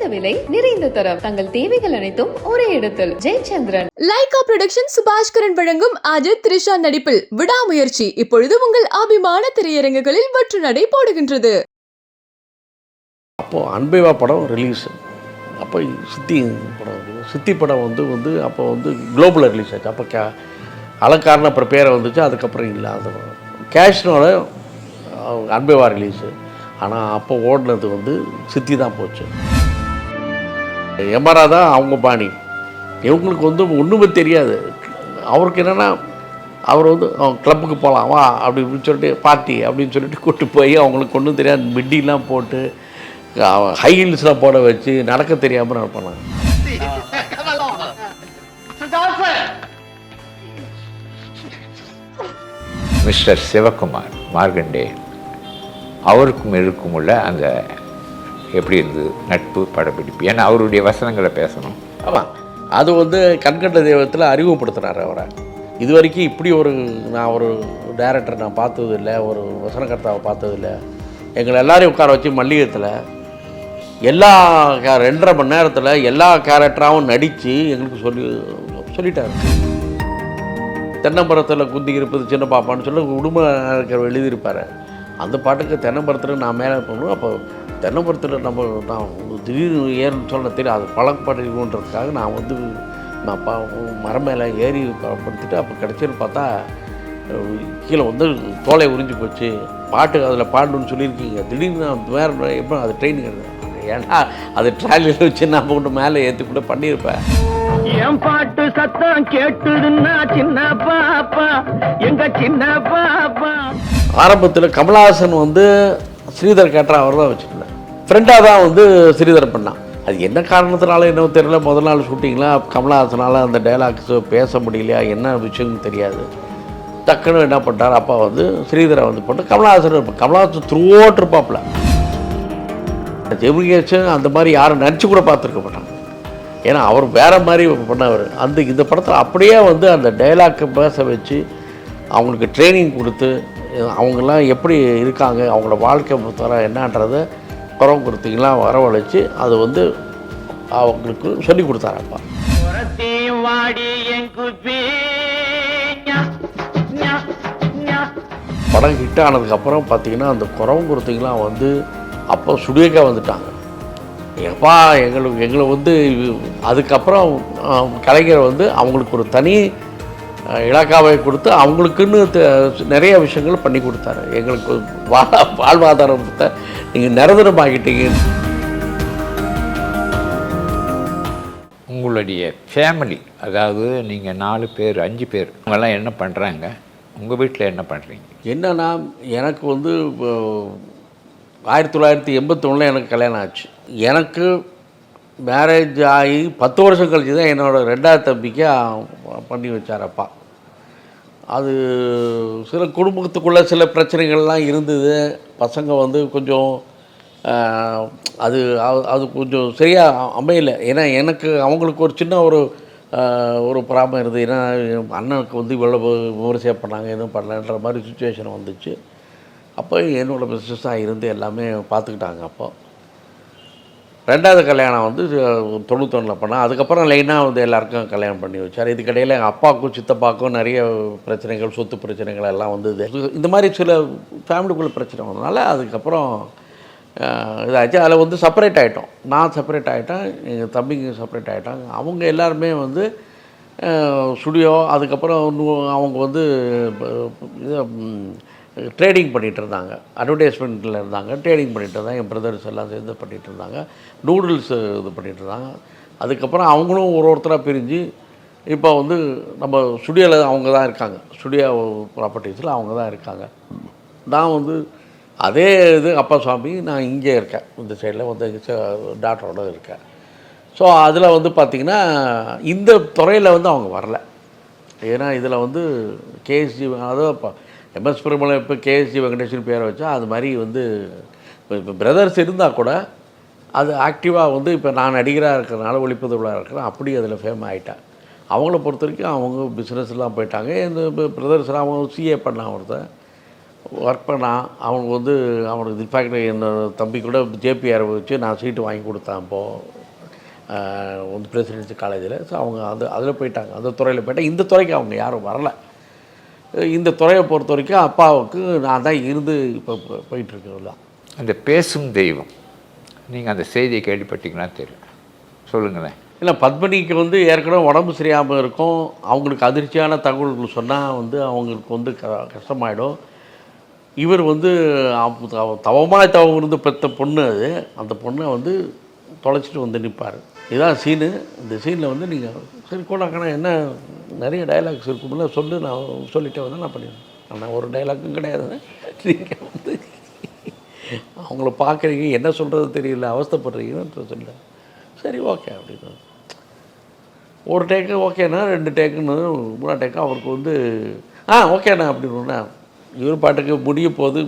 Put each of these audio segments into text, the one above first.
குறைந்த விலை நிறைந்த தரம். தங்கள் தேவைகள் அனைத்தும் ஒரே இடத்தில். ஜெயச்சந்திரன். லைகா புரொடக்ஷன் சுபாஷ்கரன் வழங்கும் அஜித் த்ரிஷா நடிப்பில் விடாமுயற்சி இப்பொழுது உங்கள் அபிமான திரையரங்குகளில் வெற்று நடை போடுகின்றது. அப்போது அன்பேவா படம் ரிலீஸ் அப்போ சித்தி படம் சித்தி படம் வந்து வந்து அப்போ வந்து குளோபலில் ரிலீஸ் ஆச்சு. அப்போ கே அலங்காரன் அப்புறம் பேரை வந்துச்சு அதுக்கப்புறம் இல்லை அது கேஷ்னோட அன்பேவா ரிலீஸு ஆனால் அப்போ ஓடினது வந்து சித்தி தான் போச்சு. எமரா தான் அவங்க பாணி. இவங்களுக்கு வந்து ஒன்றுமே தெரியாது. அவருக்கு என்னென்னா அவர் வந்து கிளப்புக்கு போகலாம் வா அப்படி இப்படின்னு சொல்லிட்டு பார்ட்டி அப்படின்னு சொல்லிட்டு கூப்பிட்டு போய் அவங்களுக்கு ஒன்றும் தெரியாது. மிட்டிலாம் போட்டு ஹை ஹீல்ஸ்லாம் போட வச்சு நடக்க தெரியாமல் நடப்பாங்க மிஸ்டர் சிவகுமார் மார்கண்டே அவருக்கும் இருக்கும் உள்ள அந்த எப்படி இருந்தது? நட்பு படப்பிடிப்பு. ஏன்னா அவருடைய வசனங்களை பேசணும். ஆமாம் அது வந்து கண்கண்ட தெய்வத்தில் அறிமுகப்படுத்துகிறாரு அவரை. இது வரைக்கும் இப்படி ஒரு நான் ஒரு டைரக்டர் நான் பார்த்தது இல்லை ஒரு வசனகர்த்தாவை பார்த்தது இல்லை எங்களை எல்லாரையும் உட்கார வச்சு மல்லிகத்தில் எல்லா ரெண்டரை மணி நேரத்தில் எல்லா கேரக்டராகவும் நடித்து எங்களுக்கு சொல்லி சொல்லிட்டாரு. தென்னம்பரத்தில் குந்தி இருப்பது சின்ன பாப்பான்னு சொல்லி குடும்ப எழுதியிருப்பார். அந்த பாட்டுக்கு தென்னம்பரத்தில் நான் மேலே போகணும் அப்போ தென்னமரத்தில் நம்ம நான் திடீர்னு ஏறுன்னு சொல்ல தெரியும்? அது பழக்கப்படுகிறதுக்காக நான் வந்து நான் பா மரம் மேலே ஏறி படுத்துட்டு அப்போ கிடச்சின்னு பார்த்தா கீழே வந்து தோலை உறிஞ்சி போச்சு. பாட்டு அதில் பாடணும்னு சொல்லியிருக்கீங்க. திடீர்னு நான் வேறு எப்போ அது ட்ரெயின் ஏன்னா அது ட்ராலியில் வச்சு நான் கொண்டு மேலே ஏற்றி கூட பண்ணியிருப்பேன். என் பாட்டு சத்தம் கேட்டுதுன்னா சின்ன பாப்பா எங்க சின்ன பாப்பா? ஆரம்பத்தில் கமலஹாசன் வந்து ஸ்ரீதர் கேட்டரா அவர் தான் வச்சுருந்தேன் ஃப்ரெண்டாக தான் வந்து ஸ்ரீதர் பண்ணான். அது என்ன காரணத்தினால என்னவோ தெரியல. முதல் நாள் ஷூட்டிங்லாம் கமலஹாசனால் அந்த டைலாக்ஸ் பேச முடியலையா? என்ன விஷயம்னு தெரியாது. டக்குன்னு என்ன பண்ணார் அப்பா வந்து ஸ்ரீதரை வந்து போட்டு கமலஹாசன் இருப்பார் கமலஹாசன் த்ரூவோட் இருப்பாப்பில். ஜெமிகேஷன் அந்த மாதிரி யாரும் நினச்சி கூட பார்த்துருக்க மாட்டாங்க ஏன்னா அவர் வேற மாதிரி பண்ணவர் அந்த இந்த படத்தில் அப்படியே வந்து அந்த டைலாக்கை பேச வச்சு அவங்களுக்கு ட்ரைனிங் கொடுத்து அவங்கெல்லாம் எப்படி இருக்காங்க? அவங்களோட வாழ்க்கை பொறுத்தவரை என்னன்றதை குறவு கொடுத்தீங்களாம் வரவழைச்சு அது வந்து அவங்களுக்கு சொல்லி கொடுத்தாரப்பா. படம் ஹிட் ஆனதுக்கப்புறம் பார்த்தீங்கன்னா அந்த குறவு கொடுத்தீங்களாம் வந்து அப்போ சுடியக்கா வந்துட்டாங்க எப்பா எங்களுக்கு எங்களை வந்து அதுக்கப்புறம் கலைஞர் வந்து அவங்களுக்கு ஒரு தனி இலாக்காவை கொடுத்து அவங்களுக்குன்னு நிறைய விஷயங்கள் பண்ணி கொடுத்தாரு. எங்களுக்கு வா வாழ்வாதாரத்தை நீங்கள் நிரந்தரமாக்கிட்டீங்க உங்களுடைய ஃபேமிலி அதாவது நீங்கள் நாலு பேர் அஞ்சு பேர் அவங்கெல்லாம் என்ன பண்ணுறாங்க உங்கள் வீட்டில் என்ன பண்ணுறீங்க என்னன்னா எனக்கு வந்து ஆயிரத்தி தொள்ளாயிரத்தி எண்பத்தொன்னில் எனக்கு கல்யாணம் ஆச்சு. எனக்கு மேரேஜ் ஆகி பத்து வருஷம் கழிச்சு தான் என்னோடய ரெண்டாவது தம்பிக்கு பண்ணி வச்சார் அப்பா. அது சில குடும்பத்துக்குள்ளே சில பிரச்சனைகள்லாம் இருந்தது. பசங்க வந்து கொஞ்சம் அது அது- அது கொஞ்சம் சரியாக அமையலை. ஏன்னா எனக்கு அவங்களுக்கு ஒரு சின்ன ஒரு ஒரு பொறாமை இருந்தது. ஏன்னா என் அண்ணனுக்கு வந்து இவ்வளோ விமர்சையாக பண்ணாங்க எதுவும் பண்ணலன்ற மாதிரி சுச்சுவேஷன் வந்துச்சு. அப்போ என்னோட பிஸ்னஸாக இருந்து எல்லாமே பார்த்துக்கிட்டாங்க அப்போ. ரெண்டாவது கல்யாணம் வந்து தொண்ணூத்தொன்னில் பண்ணால் அதுக்கப்புறம் லைனாக வந்து எல்லாருக்கும் கல்யாணம் பண்ணி வச்சார். இதுக்கடையில் எங்கள் அப்பாவுக்கும் சித்தப்பாவுக்கும் நிறைய பிரச்சனைகள் சொத்து பிரச்சனைகள் எல்லாம் வந்தது. இந்த மாதிரி சில ஃபேமிலிக்குள்ளே பிரச்சனை வந்ததுனால அதுக்கப்புறம் இதாச்சு அதில் வந்து செப்பரேட் ஆகிட்டோம் நான் செப்பரேட் ஆகிட்டேன் எங்கள் தம்பிங்க செப்பரேட் ஆகிட்டாங்க அவங்க எல்லாருமே வந்து ஸ்டுடியோ அதுக்கப்புறம் இன்னும் அவங்க வந்து இது ட்ரேடிங் பண்ணிகிட்டு இருந்தாங்க அட்வர்டைஸ்மெண்ட்டில் இருந்தாங்க ட்ரேடிங் பண்ணிகிட்டு இருந்தாங்க என் பிரதர்ஸ் எல்லாம் சேர்ந்து பண்ணிகிட்டு இருந்தாங்க நூடுல்ஸ் இது பண்ணிகிட்டு இருந்தாங்க அதுக்கப்புறம் அவங்களும் ஒரு ஒருத்தராக பிரிஞ்சு இப்போ வந்து நம்ம ஸ்டுடியோவில் அவங்க தான் இருக்காங்க. ஸ்டுடியோ ப்ராப்பர்ட்டிஸில் அவங்க தான் இருக்காங்க. நான் வந்து அதே இது அப்பா சுவாமி நான் இங்கே இருக்கேன். இந்த சைடில் வந்து டாக்டரோட இருக்கேன். ஸோ அதில் வந்து பார்த்திங்கன்னா இந்த துறையில் வந்து அவங்க வரல. ஏன்னா இதில் வந்து கேஎஸ்ஜி அதாவது இப்போ எம்எஸ் பெருமலை இப்போ கேஎஸ்ஜி வெங்கடேஷன் பேரை வச்சா அது மாதிரி வந்து இப்போ பிரதர்ஸ் இருந்தால் கூட அது ஆக்டிவாக வந்து இப்போ நான் நடிகராக இருக்கிறனால ஒளிப்பதிவாக இருக்கிறேன் அப்படி அதில் ஃபேம் ஆகிட்டேன் அவங்கள பொறுத்த வரைக்கும் அவங்க பிஸ்னஸ்லாம் போயிட்டாங்க. இந்த பிரதர்ஸ்லாம் அவங்க சிஏ பண்ணான் ஒருத்தன் ஒர்க் பண்ணான் அவனுக்கு வந்து அவனுக்கு இன்ஃபேக்ட் என்னோட தம்பி கூட ஜேபிஆர் வச்சு நான் சீட்டு வாங்கி கொடுத்தேன் இப்போது வந்து பிரசிடென்சி காலேஜில் ஸோ அவங்க அது அதில் போயிட்டாங்க. அந்த துறையில் போயிட்டாங்க இந்த துறைக்கு அவங்க யாரும் வரலை. இந்த துறையை பொறுத்த வரைக்கும் அப்பாவுக்கு நான் தான் இருந்து இப்போ போயிட்டுருக்கிறது தான் அந்த பேசும் தெய்வம். நீங்கள் அந்த செய்தியை கேள்விப்பட்டீங்கன்னா தெரியும். சொல்லுங்களேன். இல்லை பத்மினிக்கு வந்து ஏற்கனவே உடம்பு சரியாமல் இருக்கும். அவங்களுக்கு அதிர்ச்சியான தகவல்கள் சொன்னால் வந்து அவங்களுக்கு வந்து க கஷ்டமாயிடும். இவர் வந்து தவமாக தவம் இருந்து பெற்ற பொண்ணு அது. அந்த பொண்ணை வந்து தொலைச்சிட்டு வந்து நிற்பார் இதுதான் சீனு. இந்த சீனில் வந்து நீங்கள் சரி கோடாக்கண்ணா என்ன நிறைய டைலாக்ஸ் இருக்கும்ல சொல்லு நான் சொல்லிட்டே வந்து நான் பண்ணிடுவேன். ஆனால் ஒரு டைலாக்கும் கிடையாது. நீங்கள் வந்து அவங்கள பார்க்குறீங்க என்ன சொல்கிறது தெரியல அவஸ்தைப்படுறீங்கன்னு சொல்ல சரி ஓகே அப்படின்னு. ஒரு டேக்கு ஓகேண்ணா ரெண்டு டேக்குன்னு மூணா டேக்கு அவருக்கு வந்து ஆ ஓகேண்ணா அப்படின்னா இவர் பாட்டுக்கு முடிய போது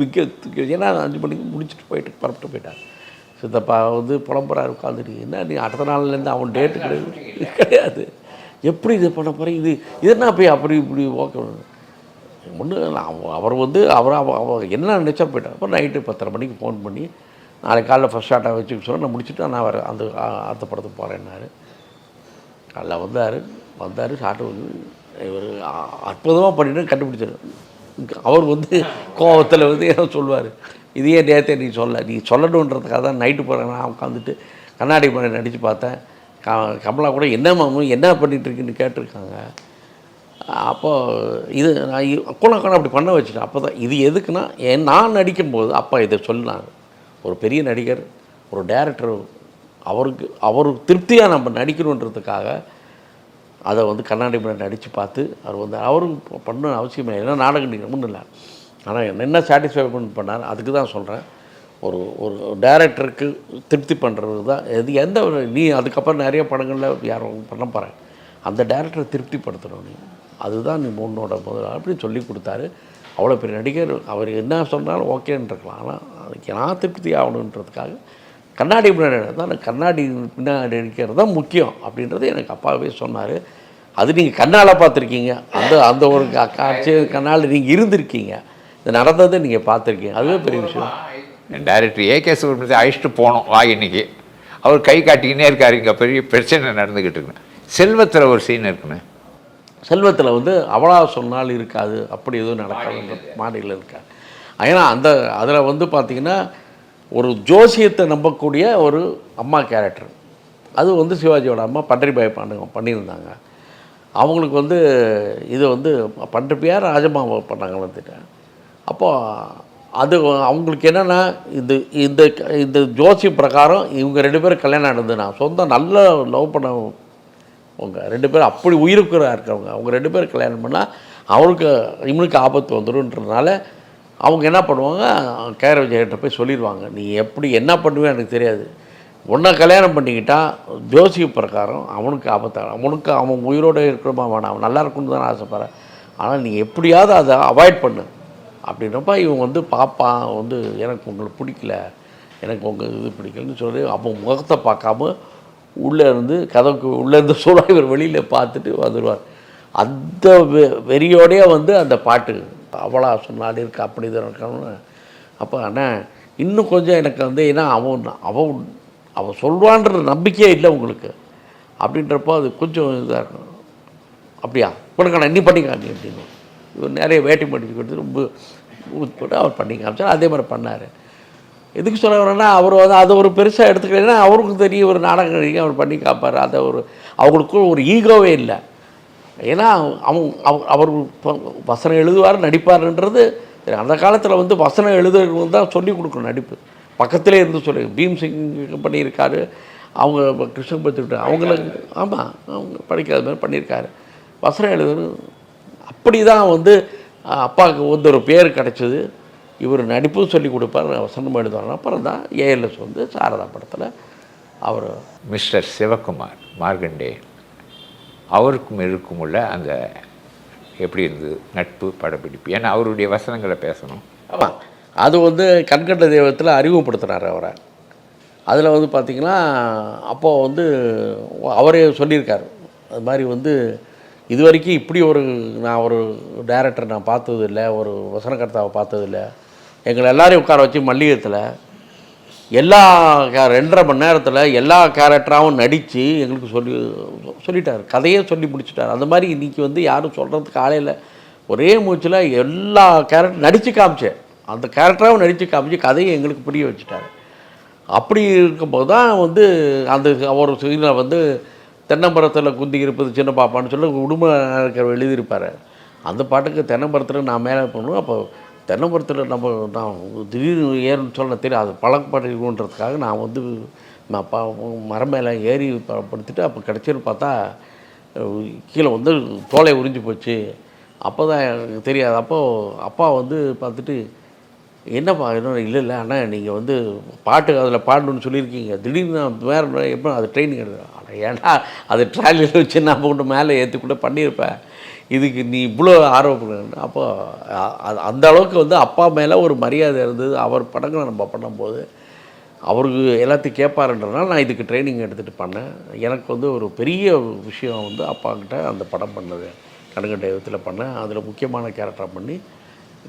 மிக்க ஏன்னா அஞ்சு மணிக்கு முடிச்சுட்டு போயிட்டு பரப்பிட்டு போயிட்டார். சித்தப்பா வந்து புலம்புறாரு உட்காந்துட்டு என்ன நீ அடுத்த நாள்லேருந்து அவன் டேட்டு கிடையாது? கிடையாது. எப்படி இது பண்ண போகிறேன் இது இது என்ன போய் அப்படி இப்படி ஓகே ஒன்று அவர் வந்து அவர் அவ- அவர் என்ன நினச்சா போயிட்டார். அப்புறம் நைட்டு பத்தரை மணிக்கு ஃபோன் பண்ணி நாளைக்கு காலைல ஃபஸ்ட் ஷார்ட்டாக வச்சு சொன்னால் நான் முடிச்சுட்டு நான் வர அந்த ஆ- அடுத்த படத்துக்கு போகிறேன்னாரு காலைல வந்தார் வந்தார் ஷார்ட்டு வந்து இவர் அற்புதமாக பண்ணிட்டு கண்டுபிடிச்சார். அவர் வந்து கோபத்தில் வந்து ஏதோ சொல்லுவார். இதையே நேரத்தை நீ சொல்ல நீ சொல்லணுன்றதுக்காக தான் நைட்டு போகிறேன் நான் உட்காந்துட்டு கண்ணாடி பண்ண நடித்து பார்த்தேன். கமலா கூட என்ன மாமு என்ன பண்ணிகிட்ருக்குன்னு கேட்டிருக்காங்க. அப்போது இது நான் குணக்கணம் அப்படி பண்ண வச்சுட்டேன். அப்போ தான் இது எதுக்குன்னா என் நான் நடிக்கும்போது அப்பா இதை சொன்னாங்க. ஒரு பெரிய நடிகர் ஒரு டேரக்டர் அவருக்கு அவருக்கு திருப்தியாக நம்ம நடிக்கணுன்றதுக்காக அதை வந்து கண்ணாடி முன்னாடி நடித்து பார்த்து அவர் வந்து அவரும் பண்ண அவசியம் இல்லை. ஏன்னா நாடகம் நடிகர் இல்லை ஆனால் என்ன சாட்டிஸ்ஃபை பண்ணார் அதுக்கு தான் சொல்கிறேன் ஒரு ஒரு டேரக்டருக்கு திருப்தி பண்ணுறது தான். எது எந்த ஒரு நீ அதுக்கப்புறம் நிறைய படங்களில் யாரும் பண்ண போகிறேன் அந்த டேரக்டரை திருப்திப்படுத்தணும் நீ. அதுதான் நீ உன்னோட முதல் அப்படி சொல்லி கொடுத்தாரு. அவ்வளோ பெரிய நடிகர் அவர் என்ன சொன்னாலும் ஓகேன்னு இருக்கலாம் ஆனால் அதுக்கு நான் திருப்தி ஆகணுன்றதுக்காக கண்ணாடி பின்னாடி தான் கண்ணாடி பின்னாடி இருக்கிறது தான் முக்கியம் அப்படின்றது எனக்கு அப்பாவே சொன்னார். அது நீங்கள் கண்ணால் பார்த்துருக்கீங்க. அந்த அந்த ஒரு காட்சி கண்ணால் நீங்கள் இருந்திருக்கீங்க. இது நடந்ததை நீங்கள் பார்த்துருக்கீங்க. அதுவே பெரிய விஷயம். டைரக்டர் ஏகே சுப்ரமணியத்தை அழைச்சிட்டு போனோம். வா இன்னைக்கு. அவர் கை காட்டிக்கினே இருக்காரு. இங்கே பெரிய பிரச்சனை நடந்துக்கிட்டு இருக்குன்னு செல்வத்தில் ஒரு சீன் இருக்குன்னு செல்வத்தில் வந்து அவளா சொன்னால் இருக்காது. அப்படி எதுவும் நடக்காதுன்ற மாடியில் இருக்காது ஏன்னா அந்த அதில் வந்து பார்த்திங்கன்னா ஒரு ஜோசியத்தை நம்பக்கூடிய ஒரு அம்மா கேரக்டர் அது வந்து சிவாஜியோட அம்மா பன்றிபாய் பாண்டுங்க பண்ணியிருந்தாங்க. அவங்களுக்கு வந்து இது வந்து பன்றிப்பியார் ராஜமாவை பண்ணாங்க வந்துட்டு அப்போது அது அவங்களுக்கு என்னென்னா இந்த இந்த இந்த ஜோசிய பிரகாரம் இவங்க ரெண்டு பேரும் கல்யாணம் நடந்ததுன்னா சொந்தம் நல்ல லவ் பண்ணவங்க ரெண்டு பேரும் அப்படி உயிருக்குறா இருக்கிறவங்க அவங்க ரெண்டு பேரும் கல்யாணம் பண்ணால் அவருக்கு இவனுக்கு ஆபத்து வந்துடும்ன்றதுனால அவங்க என்ன பண்ணுவாங்க கேர விஜய்கிட்ட போய் சொல்லிடுவாங்க நீ எப்படி என்ன பண்ணுவேன்னு எனக்கு தெரியாது. உன்னை கல்யாணம் பண்ணிக்கிட்டா ஜோசிய பிரகாரம் அவனுக்கு ஆபத்தாகும் அவனுக்கு அவன் உயிரோடு இருக்கிறமா வேணாம் அவன் நல்லா இருக்கணும்னு தான் ஆசைப்பட்றேன். ஆனால் நீ எப்படியாவது அதை அவாய்ட் பண்ணு. அப்படின்றப்ப இவன் வந்து பாப்பான் வந்து எனக்கு உங்களை பிடிக்கல. எனக்கு உங்கள் இது பிடிக்கலன்னு சொல்லி அவன் முகத்தை பார்க்காம உள்ளே இருந்து கதவுக்கு உள்ளே இருந்து சொல்ல இவர் வெளியில் பார்த்துட்டு வந்துடுவார் அந்த வெ- வெறியோடயே வந்து அந்த பாட்டு அவளா சொன்னால் இருக்கா? அப்படி தான் இருக்கணும்னு அப்போ அண்ணா இன்னும் கொஞ்சம் எனக்கு வந்து ஏன்னா அவன் அவன் அவன் சொல்வான்ற நம்பிக்கையே இல்லை உங்களுக்கு. அப்படின்றப்போ அது கொஞ்சம் இதாக இருக்கும். அப்படியா? கொடுக்கணும் இன்னி பண்ணி காமி அப்படின்னு இவர் நிறைய வேட்டி மடிச்சு கொடுத்து ரொம்ப போட்டு அவர் பண்ணி காமிச்சார். அதே மாதிரி பண்ணார். எதுக்கு சொல்ல வரேன்னா அவர் வந்து அதை ஒரு பெருசாக எடுத்துக்கலைன்னா அவருக்கும் தெரியும் ஒரு நாடகம் நடிகை அவர் பண்ணி காப்பார். அதை ஒரு அவங்களுக்கும் ஒரு ஈகோவே இல்லை. ஏன்னா அவங்க அவர் அவர் வசனம் எழுதுவார் நடிப்பார்ன்றது அந்த காலத்தில் வந்து வசனம் எழுதுறவங்க தான் சொல்லி கொடுக்கணும் நடிப்பு. பக்கத்திலே இருந்து சொல்லி பீம் சிங் பண்ணியிருக்காரு அவங்க கிருஷ்ணன் பத்துக்கிட்டு அவங்களுக்கு ஆமாம் அவங்க படிக்காத மாதிரி பண்ணியிருக்காரு. வசனம் எழுதுறது அப்படி தான் வந்து அப்பாவுக்கு வந்து ஒரு பேர் கிடச்சிது. இவர் நடிப்பும் சொல்லி கொடுப்பார் வசனம் எழுதுவார். அப்புறம் தான் ஏஎல்எஸ் வந்து சாரதா படத்தில் அவர் மிஸ்டர் சிவகுமார் மார்கண்டே அவருக்கும் இருக்கும் உள்ள அந்த எப்படி இருந்தது நட்பு படப்பிடிப்பு ஏன்னா அவருடைய வசனங்களை பேசணும். ஆமாம் அது வந்து கண்கண்ட தெய்வத்தில் அறிமுகப்படுத்தினார் அவரை. அதில் வந்து பார்த்திங்கன்னா அப்போது வந்து அவரே சொல்லியிருக்காரு. அது மாதிரி வந்து இது வரைக்கும் இப்படி ஒரு நான் ஒரு டைரக்டர் நான் பார்த்தது இல்லை ஒரு வசனகர்த்தாவை பார்த்தது இல்லை எங்களை எல்லாரையும் உட்கார வச்சு மல்லிகத்தில் எல்லா ரெண்டரை மணி நேரத்தில் எல்லா கேரக்டராகவும் நடித்து எங்களுக்கு சொல்லி சொல்லிட்டார். கதையே சொல்லி முடிச்சிட்டார். அந்த மாதிரி இன்றைக்கி வந்து யாரும் சொல்கிறதுக்கு ஆளையில் ஒரே மூச்சில் எல்லா கேரக்டர் நடித்து காமிச்சேன் அந்த கேரக்டராகவும் நடித்து காமிச்சு கதையை எங்களுக்கு புரிய வச்சுட்டார். அப்படி இருக்கும்போது தான் வந்து அந்த ஒரு சீனில் வந்து தென்னமரத்தில் குந்தி இருப்பது சின்ன பாப்பான்னு சொல்லி உடுமை இருக்கிற எழுதியிருப்பார். அந்த பாட்டுக்கு தென்னமரத்தில் நான் மேலே பண்ணுவோம் அப்போ தென்னமரத்தில் நம்ம நான் திடீர்னு ஏறுன்னு சொல்ல தெரியும் அது இருக்குன்றதுக்காக நான் வந்து நான் பா மரம் மேலே ஏறி படுத்துட்டு அப்போ கிடச்சின்னு பார்த்தா கீழே வந்து தோலை உறிஞ்சு போச்சு. அப்போ தான் எனக்கு தெரியாது. அப்போது அப்பா வந்து பார்த்துட்டு என்னப்பா இன்னும் இல்லை இல்லை அண்ணா நீங்கள் வந்து பாட்டு அதில் பாடணும்னு சொல்லியிருக்கீங்க. திடீர்னு வேறு எப்போ அது ட்ரைனிங் எடுக்கிறேன் ஆனால் ஏன்னா அது ட்ராலியில் வச்சு நான் கொண்டு மேலே ஏற்றி கூட பண்ணியிருப்பேன் இதுக்கு நீ இவ்வளோ ஆர்வப்படுற அப்போ அது அந்த அளவுக்கு வந்து அப்பா மேலே ஒரு மரியாதை இருந்தது. அவர் படங்களை நம்ம பண்ணும்போது அவருக்கு எல்லாத்தையும் கேட்பாருன்றனால நான் இதுக்கு ட்ரைனிங் எடுத்துகிட்டு பண்ணேன். எனக்கு வந்து ஒரு பெரிய விஷயம் வந்து அப்பாக்கிட்ட அந்த படம் பண்ணது. கடுங்க தெய்வத்தில் பண்ணேன். அதில் முக்கியமான கேரக்டர் பண்ணி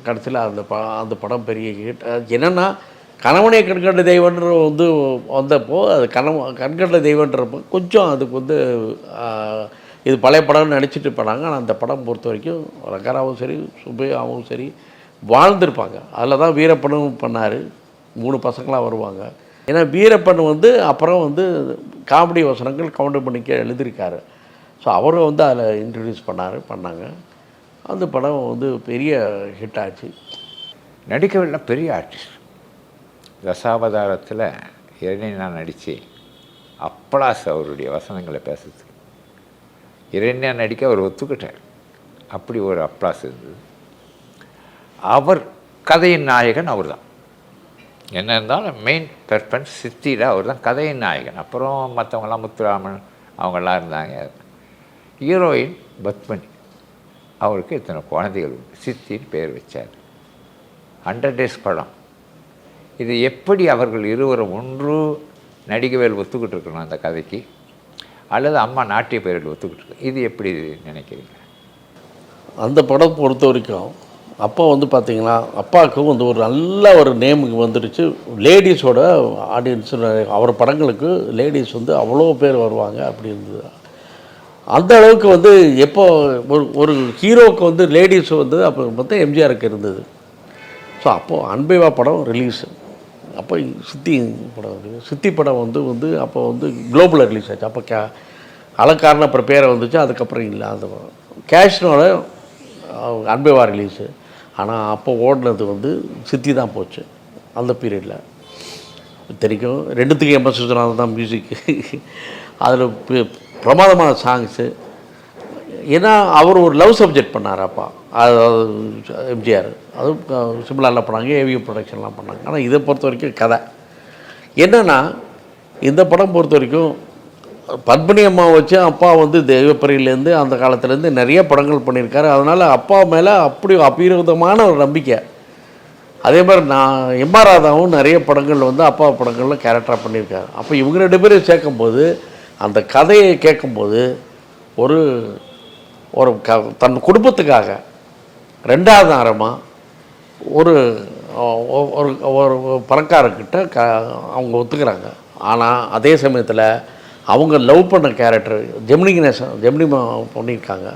கடைசியில் அந்த ப அந்த படம் பெரிய ஹிட் என்னென்னா கணவனே கண்கண்ட தெய்வன்ற வந்து வந்தப்போ அது கணவ கண்கண்ட தெய்வன்றப்போ கொஞ்சம் அதுக்கு வந்து இது பழைய படம்னு நினச்சிட்டு போனாங்க. ஆனால் அந்த படம் பொறுத்த வரைக்கும் ரங்கராவும் சரி சுப்பையாவும் சரி வாழ்ந்திருப்பாங்க. அதில் தான் வீரப்பனும் பண்ணார். மூணு பசங்களாக வருவாங்க. ஏன்னா வீரப்பன் வந்து அப்புறம் வந்து காமெடி வசனங்கள் கவுண்டர் பண்ணிக்க எழுதியிருக்காரு. ஸோ அவரும் வந்து அதில் இன்ட்ரடியூஸ் பண்ணார் பண்ணாங்க. அந்த படம் வந்து பெரிய ஹிட் ஆச்சு. நடிக்கவில்லை பெரிய ஆர்டிஸ்ட் தசாவதாரத்தில் இறைவனை நான் நடித்து அப்பலாஸ் அவருடைய வசனங்களை பேசுறது. இறைவனா நடிக்க அவர் ஒத்துக்கிட்டார். அப்படி ஒரு அப்ளாஸ் இருந்தது. அவர் கதையின் நாயகன் அவர் தான் என்ன இருந்தாலும் மெயின் பெர்பன் சித்தியில் அவர் தான் கதையின் நாயகன். அப்புறம் மற்றவங்களாம் முத்துராமன் அவங்கெல்லாம் இருந்தாங்க. ஹீரோயின் பத்மனி. அவருக்கு இத்தனை குழந்தைகள் உண்டு. சித்தின்னு பேர் வச்சார். ஹண்ட்ரட் டேஸ் படம் இது எப்படி அவர்கள் இருவரும் ஒன்று நடிகவேல் ஒத்துக்கிட்டு இருக்கணும் அந்த கதைக்கு? அல்லது அம்மா நாட்டிய பெயரில் ஒத்துக்கிட்டு இருக்கு இது எப்படி நினைக்கிறீங்க? அந்த படம் பொறுத்த வரைக்கும் அப்பா வந்து பார்த்தீங்கன்னா அப்பாவுக்கும் வந்து ஒரு நல்ல ஒரு நேமுக்கு வந்துடுச்சு. லேடிஸோட ஆடியன்ஸ் அவர் படங்களுக்கு லேடிஸ் வந்து அவ்வளோ பேர் வருவாங்க அப்படி இருந்தது. அந்த அளவுக்கு வந்து எப்போ ஒரு ஒரு ஹீரோவுக்கு வந்து லேடிஸ் வந்து அப்போ பார்த்தா எம்ஜிஆருக்கு இருந்தது. ஸோ அப்போது அன்பைவா படம் ரிலீஸ் அப்போ சித்தி படம் சித்தி படம் வந்து வந்து அப்போ வந்து குளோபலில் ரிலீஸ் ஆச்சு. அப்போ கே அலங்காரன் அப்புறம் பேரை வந்துச்சு அதுக்கப்புறம் இல்லை. அந்த கேஷ்னோட அன்பைவா ரிலீஸு ஆனால் அப்போ ஓடினது வந்து சித்தி தான் போச்சு அந்த பீரியடில் தெரிக்கும் ரெண்டுத்துக்கும் எம்எஸ் சுந்தரநாதன் தான் மியூசிக் அதில் பிரமாதமான சாங்ஸு ஏன்னா அவர் ஒரு லவ் சப்ஜெக்ட் பண்ணார் அப்பா அது எம்ஜிஆர். அதுவும் சிம்லாலாம் பண்ணாங்க ஏவிஎ ப்ரொடக்ஷன்லாம் பண்ணாங்க. ஆனால் இதை பொறுத்த வரைக்கும் கதை. என்னென்னா இந்த படம் பொறுத்த வரைக்கும் பத்மினி அம்மா வச்சு அப்பா வந்து தெய்வப்பறையிலேருந்து அந்த காலத்துலேருந்து நிறைய படங்கள் பண்ணியிருக்காரு. அதனால் அப்பா மேலே அப்படி அபீரதமான ஒரு நம்பிக்கை. அதே மாதிரி நான் எம்ஆர் ராதாவும் நிறைய படங்கள் வந்து அப்பா படங்களில் கேரக்டராக பண்ணியிருக்காரு. அப்போ இவங்க ரெண்டு பேரும் சேர்க்கும்போது அந்த கதையை கேட்கும்போது ஒரு ஒரு க தன் குடும்பத்துக்காக ரெண்டாவது நேரமாக ஒரு ஒரு ஒரு பணக்காரர்கிட்ட க அவங்க ஒத்துக்கிறாங்க. ஆனால் அதே சமயத்தில் அவங்க லவ் பண்ண கேரக்டர் ஜெமினி கணேசன் ஜெமினி பண்ணியிருக்காங்க.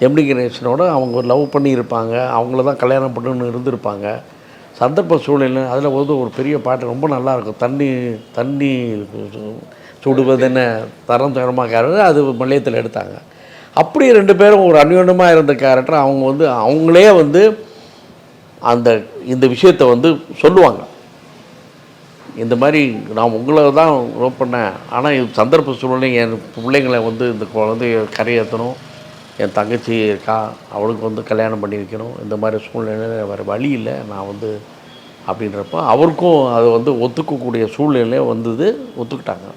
ஜெமினி கணேசனோட அவங்க லவ் பண்ணியிருப்பாங்க. அவங்கள தான் கல்யாணம் பண்ணணும்னு இருந்திருப்பாங்க. சந்தர்ப்ப சூழ்நிலை அதில் வந்து ஒரு பெரிய பாட்டு ரொம்ப நல்லா இருக்கும். தண்ணி தண்ணி சுடுவது என்ன தரம் தரமாக கேரக்டர் அது மலையத்தில் எடுத்தாங்க. அப்படி ரெண்டு பேரும் ஒரு அந்யோன்யமாக இருந்த கேரக்டர் அவங்க வந்து அவங்களே வந்து அந்த இந்த விஷயத்தை வந்து சொல்லுவாங்க. இந்த மாதிரி நான் உங்களை தான் ரோப் பண்ணேன். ஆனால் இது சந்தர்ப்ப சூழ்நிலை என் பிள்ளைங்களை வந்து இந்த குழந்தைய கரையேற்றணும். என் தங்கச்சி இருக்கா அவளுக்கு வந்து கல்யாணம் பண்ணி வைக்கணும் இந்த மாதிரி சூழ்நிலையில் வேறு வழி இல்லை. நான் வந்து அப்படின்றப்ப அவருக்கும் அது வந்து ஒத்துக்கக்கூடிய சூழ்நிலை வந்தது ஒத்துக்கிட்டாங்க.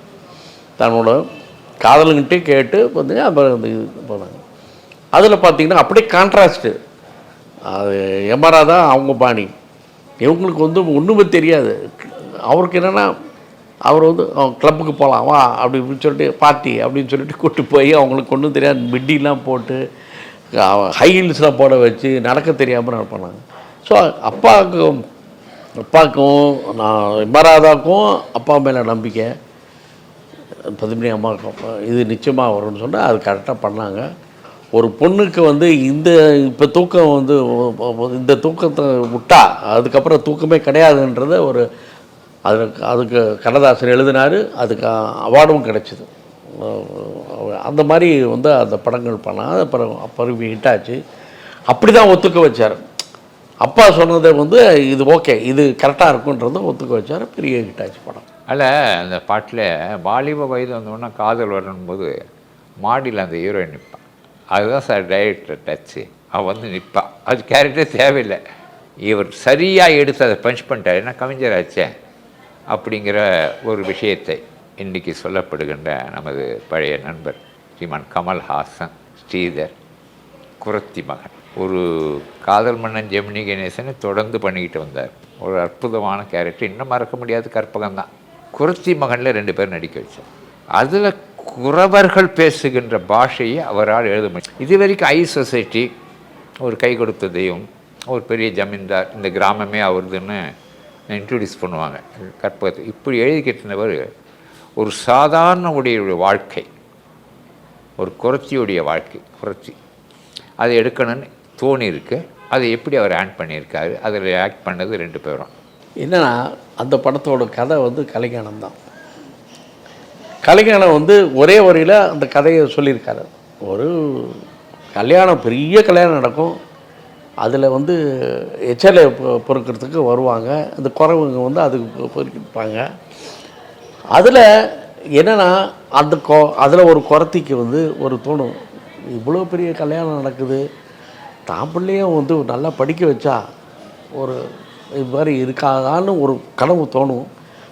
தன்னோட காதலுங்கிட்டே கேட்டு வந்து அப்புறம் வந்து போனாங்க அதில் பார்த்தீங்கன்னா அப்படியே கான்ட்ராஸ்ட்டு அது எம்ஆர்ஆ தான் அவங்க பாணி. இவங்களுக்கு வந்து ஒன்றுமே தெரியாது. அவருக்கு என்னென்னா அவர் வந்து அவன் கிளப்புக்கு போகலாம் வா அப்படி இப்படின்னு சொல்லிட்டு பார்ட்டி அப்படின்னு சொல்லிட்டு கூட்டு போய் அவங்களுக்கு ஒன்றும் தெரியாது. மிட்டிலாம் போட்டு ஹை ஹீல்ஸ்லாம் போட வச்சு நடக்க தெரியாமல் நடப்பானாங்க ஸோ அப்பாவுக்கும் அப்பாவுக்கும் நான் இமராதாக்கும் அப்பா மேலே நம்பிக்கை. பதுமினி அம்மா இது நிச்சயமாக வரும்னு சொன்னால் அது கரெக்டாக பண்ணாங்க. ஒரு பொண்ணுக்கு வந்து இந்த இப்போ தூக்கம் வந்து இந்த தூக்கத்தை விட்டா அதுக்கப்புறம் தூக்கமே கிடையாதுன்றத ஒரு அதுக்கு அதுக்கு கண்ணதாசன் எழுதினார் அதுக்கு அவார்டும் கிடைச்சிது. அந்த மாதிரி வந்து அந்த படங்கள் பண்ணால் அப்புறம் அப்புறம் ஹிட் ஆச்சு. அப்படி தான் ஒத்துக்க வச்சார். அப்பா சொன்னதை வந்து இது ஓகே இது கரெக்டாக இருக்குன்றதும் ஒத்துக்க வச்சார் பெரிய ஹிட் ஆச்சு படம். அதில் அந்த பாட்டில் வாலிப வயது வந்தோடனே காதல் வரும்போது மாடியில் அந்த ஹீரோயின் நிற்பான் அதுதான் சார் டைரக்டர் டச்சு அவன் வந்து நிற்பான் அது கேரக்டர் தேவையில்லை. இவர் சரியாக எடுத்து அதை பஞ்ச் பண்ணிட்டார். ஏன்னா கவிஞராச்சே அப்படிங்கிற ஒரு விஷயத்தை இன்றைக்கி சொல்லப்படுகின்ற நமது பழைய நண்பர் ஸ்ரீமான் கமல்ஹாசன் ஸ்ரீதர் குரத்தி மகன். ஒரு காதல் மன்னன் ஜெமினி கணேசனை தொடர்ந்து பண்ணிக்கிட்டு வந்தார். ஒரு அற்புதமான கேரக்டர் இன்னும் மறக்க முடியாத கற்பகம் தான் குரத்தி மகனில் ரெண்டு பேர் நடிக்க வச்சார். அதில் குறவர்கள் பேசுகின்ற பாஷையை அவரால் எழுத முடியும். இது வரைக்கும் ஐ சொசைட்டி ஒரு கை கொடுத்த தெய்வம் ஒரு பெரிய ஜமீன்தார் இந்த கிராமமே அவருதுன்னு இன்ட்ரடியூஸ் பண்ணுவாங்க. கற்பகத்தை இப்படி எழுதிக்கிட்டு ஒரு சாதாரண உடைய வாழ்க்கை. ஒரு குரத்தியுடைய வாழ்க்கை குரத்தி அதை எடுக்கணும்னு தோணி இருக்கு அதை எப்படி அவர் ஆன் பண்ணியிருக்காரு அதில் ஆக்ட் பண்ணது ரெண்டு பேரும். என்னென்னா அந்த படத்தோட கதை வந்து கலைஞானம் தான் கலைஞானம் வந்து ஒரே வரியில் அந்த கதையை சொல்லியிருக்காரு. ஒரு கல்யாணம் பெரிய கல்யாணம் நடக்கும். அதில் வந்து எச்சலை பொ- பொறுக்கிறதுக்கு வருவாங்க. அந்த குறவங்க வந்து அதுக்கு பொறுக்கிப்பாங்க. அதில் என்னென்னா அந்த கொ அதில் ஒரு குறத்திக்கு வந்து ஒரு தோணும் இவ்வளோ பெரிய கல்யாணம் நடக்குது. தான் பிள்ளையும் வந்து நல்லா படிக்க வச்சா ஒரு இது மாதிரி இருக்காதான்னு ஒரு கனவு தோணும்.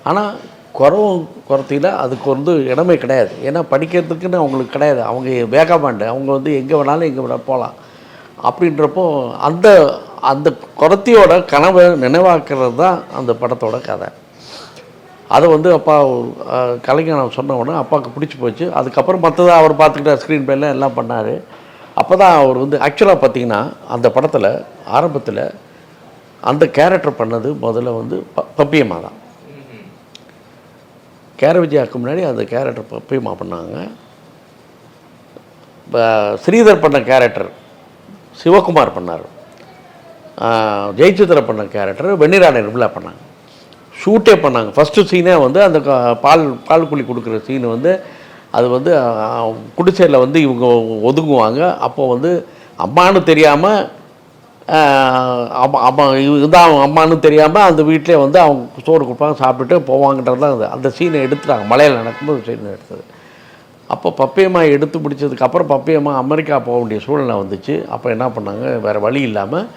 ஆனால் குறவும் குறத்தில அதுக்கு வந்து இடமே கிடையாது. ஏன்னா படிக்கிறதுக்குன்னு அவங்களுக்கு கிடையாது. அவங்க வேகமாண்டு அவங்க வந்து எங்கே வேணாலும் எங்கே வேணாலும் போகலாம் அப்படின்றப்போ அந்த அந்த குறத்தியோட கனவை நினைவாக்குறது தான் அந்த படத்தோட கதை. அதை வந்து அப்பா அஹ், கலைஞர் சொன்ன உடனே அப்பாவுக்கு பிடிச்சி போச்சு. அதுக்கப்புறம் மற்றதை அவர் பார்த்துக்கிட்டார் ஸ்க்ரீன் பிளேல எல்லாம் பண்ணார். அப்போ தான் அவர் வந்து ஆக்சுவலாக பார்த்தீங்கன்னா அந்த படத்தில் ஆரம்பத்தில் அந்த கேரக்டர் பண்ணது முதல்ல வந்து ப பப்பியம்மா தான் கேர விஜயாவுக்கு முன்னாடி அந்த கேரக்டர் பப்பியம்மா பண்ணாங்க. இப்போ ஸ்ரீதர் பண்ண கேரக்டர் சிவகுமார் பண்ணார். ஜெயசித்ரா பண்ண கேரக்டர் வெண்ணிராணி நிர்மலா பண்ணாங்க. ஷூட்டே பண்ணாங்க. ஃபஸ்ட்டு சீனே வந்து அந்த பால் பால் குழி கொடுக்குற சீன் வந்து அது வந்து குடிசையில் வந்து இவங்க ஒதுங்குவாங்க. அப்போ வந்து அம்மானு தெரியாமல் அம்மா அம்மா இதுதான் அவங்க அம்மானு தெரியாமல் அந்த வீட்டிலே வந்து அவங்க சோறு கொடுப்பாங்க சாப்பிட்டுட்டு போவாங்கன்றது தான் அது. அந்த சீனை எடுத்துட்டாங்க. மலையில் நடக்கும்போது சீனை எடுத்தது. அப்போ பப்பையம்மா எடுத்து பிடிச்சதுக்கப்புறம் பப்பையம்மா அமெரிக்கா போக வேண்டிய சூழ்நிலை வந்துச்சு. அப்போ என்ன பண்ணாங்க? வேறு வழி இல்லாமல்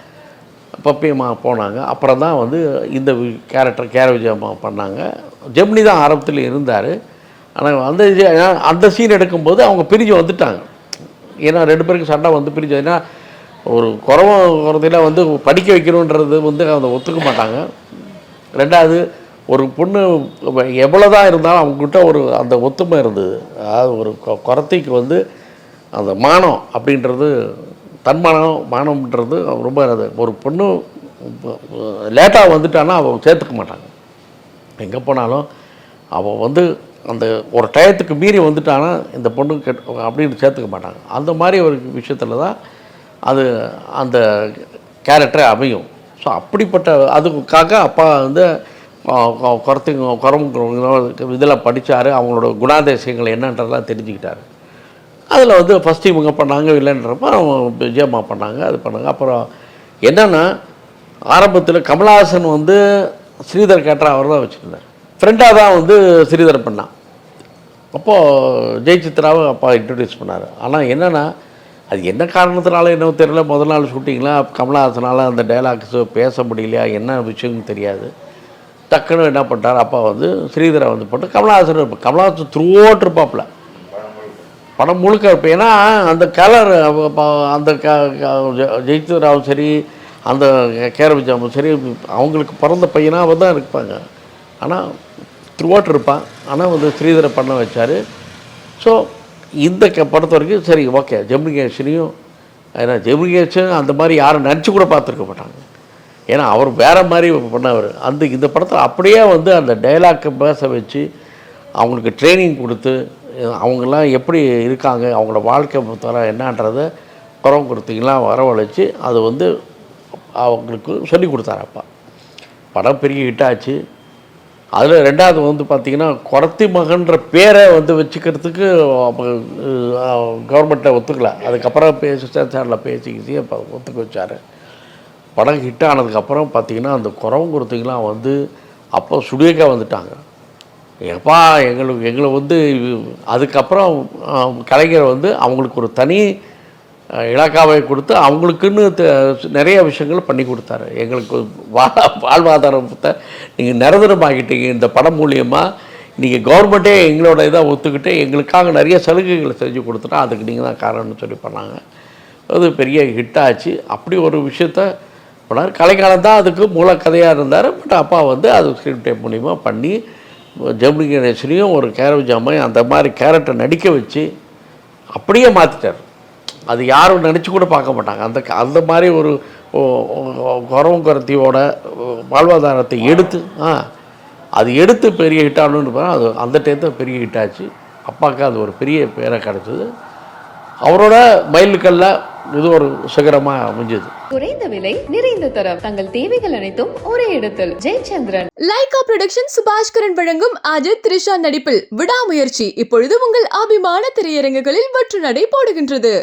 பப்பையம்மா போனாங்க. அப்புறம் தான் வந்து இந்த கேரக்டர் கேர விஜயம்மா பண்ணாங்க. ஜெமினி தான் ஆரம்பத்தில் இருந்தார். ஆனால் அந்த இது- அந்த சீன் எடுக்கும்போது அவங்க பிரிஞ்சு வந்துட்டாங்க. ஏன்னா ரெண்டு பேருக்கு சண்டை வந்து பிரிஞ்சு ஏன்னா ஒரு குறவம் குறதையில் வந்து படிக்க வைக்கணுன்றது வந்து அதை ஒத்துக்க மாட்டாங்க. ரெண்டாவது ஒரு பொண்ணு எவ்வளோ தான் இருந்தாலும் அவங்கக்கிட்ட ஒரு அந்த ஒத்துமை இருந்தது. அதாவது ஒரு கொ- வந்து அந்த மானம் அப்படின்றது தன்மானம் மானம்ன்றது ரொம்ப அது ஒரு பொண்ணு லேட்டாக வந்துட்டான்னா அவள் சேர்த்துக்க மாட்டாங்க. எங்கே போனாலும் அவள் வந்து அந்த ஒரு டயத்துக்கு மீறி வந்துட்டானா இந்த பொண்ணு கெட் அப்படின்னு சேர்த்துக்க மாட்டாங்க. அந்த மாதிரி ஒரு விஷயத்தில் தான் அது அந்த கேரக்டரே அமையும். ஸோ அப்படிப்பட்ட அதுக்காக அப்பா வந்து குறத்துங்க குறமுங்க இதில் படித்தார் அவங்களோட குணாதிசயங்கள் என்னன்றதெல்லாம் தெரிஞ்சுக்கிட்டாரு. அதில் வந்து ஃபஸ்ட்டு இவங்க பண்ணாங்க இல்லைன்றப்ப அவங்க விஜயம்மா பண்ணாங்க அது பண்ணாங்க. அப்புறம் என்னென்னா ஆரம்பத்தில் கமலஹாசன் வந்து ஸ்ரீதர் கேட்டர் அவர் தான் வச்சுருந்தார். ஃப்ரெண்டாக தான் வந்து ஸ்ரீதர் பண்ணான். அப்போது ஜெயசித்ராவை அப்பா இன்ட்ரடியூஸ் பண்ணார். ஆனால் என்னென்னா அது என்ன காரணத்தினால என்ன தெரியல. முதல் நாள் ஷூட்டிங்லாம் கமலஹாசனால் அந்த டைலாக்ஸ் பேச முடியலையா என்ன விஷயம்னு தெரியாது. டக்குன்னு என்ன பண்ணிட்டார் அப்பா வந்து ஸ்ரீதரை வந்து போட்டு கமலஹாசன் இருப்பார். கமலஹாசன் த்ரூ அவுட் இருப்பாப்புல. படம் முழுக்க இருப்பேன் ஏன்னா அந்த கலர் அந்த க க- சரி அந்த கேர விஜயாவும் சரி அவங்களுக்கு பிறந்த பையனாக தான் இருப்பாங்க. ஆனால் த்ரூஅவுட் இருப்பான் ஆனால் வந்து ஸ்ரீதரை பண்ண வச்சார். ஸோ இந்த க படத்தை வரைக்கும் சரி ஓகே ஜெமினி ஏன்னா ஜெமினிகேஷன் அந்த மாதிரி யாரும் நினச்சி கூட பார்த்துருக்க மாட்டாங்க. ஏன்னா அவர் வேறு மாதிரி பண்ணவர். அந்த இந்த படத்தில் அப்படியே வந்து அந்த டைலாக்கை பேச வச்சு அவங்களுக்கு ட்ரைனிங் கொடுத்து அவங்கெல்லாம் எப்படி இருக்காங்க அவங்களோட வாழ்க்கை பொறுத்தவரை என்னன்றத குறவு கொடுத்தீங்களாம் வரவழைச்சி அது வந்து அவங்களுக்கு சொல்லி கொடுத்தாரு அப்பா. படம் பெரிய ஹிட் ஆச்சு. அதில் ரெண்டாவது வந்து பார்த்திங்கன்னா குறத்தி மகன்ற பேரை வந்து வச்சுக்கிறதுக்கு கவர்மெண்ட்டை ஒத்துக்கல. அதுக்கப்புறம் பேசி சேனலில் பேசிக்கிச்சு அப்போ ஒத்துக்க வச்சார். படம் ஹிட் ஆனதுக்கப்புறம் பார்த்திங்கன்னா அந்த குறவங்குறத்துக்கெலாம் வந்து அப்போ சுடியக்கா வந்துட்டாங்க. எப்பா எங்களுக்கு எங்களை வந்து அதுக்கப்புறம் கலைஞர் வந்து அவங்களுக்கு ஒரு தனி இலாக்காவை கொடுத்து அவங்களுக்குன்னு நிறைய விஷயங்கள் பண்ணி கொடுத்தாரு. எங்களுக்கு வா வாழ்வாதாரத்தை நீங்கள் நிரந்தரமாகிட்டீங்க. இந்த படம் மூலியமாக நீங்கள் கவர்மெண்ட்டே எங்களோட இதை ஒத்துக்கிட்டு எங்களுக்காக நிறைய சலுகைகளை செஞ்சு கொடுத்துட்டா அதுக்கு நீங்கள் தான் காரணம்னு சொல்லி பண்ணாங்க. அது பெரிய ஹிட் ஆச்சு. அப்படி ஒரு விஷயத்த பண்ணார். கலைக்காலம் தான் அதுக்கு கதையாக இருந்தார். பட் அப்பா வந்து அது ஸ்க்ரீன் டைப் மூலிமா பண்ணி ஜெமினி கணேசனையும் ஒரு கேரவ் ஜாமையும் அந்த மாதிரி கேரக்டர் நடிக்க வச்சு அப்படியே மாற்றிட்டார் அது யாரும் நினச்சி கூட பார்க்க மாட்டாங்க. அந்த அந்த மாதிரி ஒரு குறவும் குறத்தியோட வாழ்வாதாரத்தை எடுத்து ஆ அது எடுத்து பெரிய ஹிட் ஆகணுன்னு அது அந்த டைத்தில் பெரிய ஹிட் ஆச்சு. அப்பாவுக்கு அது ஒரு பெரிய பேரை கிடச்சிது. அவரோட மைலுக்கல்ல இது ஒரு சிகரமாக அமைஞ்சது. குறைந்த விலை நிறைந்த தரம். தங்கள் தேவைகள் அனைத்தும் ஒரே இடத்தில். ஜெயச்சந்திரன். லைகா புரொடக்ஷன் சுபாஷ்கரன் வழங்கும் அஜித் த்ரிஷா நடிப்பில் விடாமுயற்சி இப்பொழுது உங்கள் அபிமான திரையரங்குகளில் வெற்று நடை போடுகின்றது.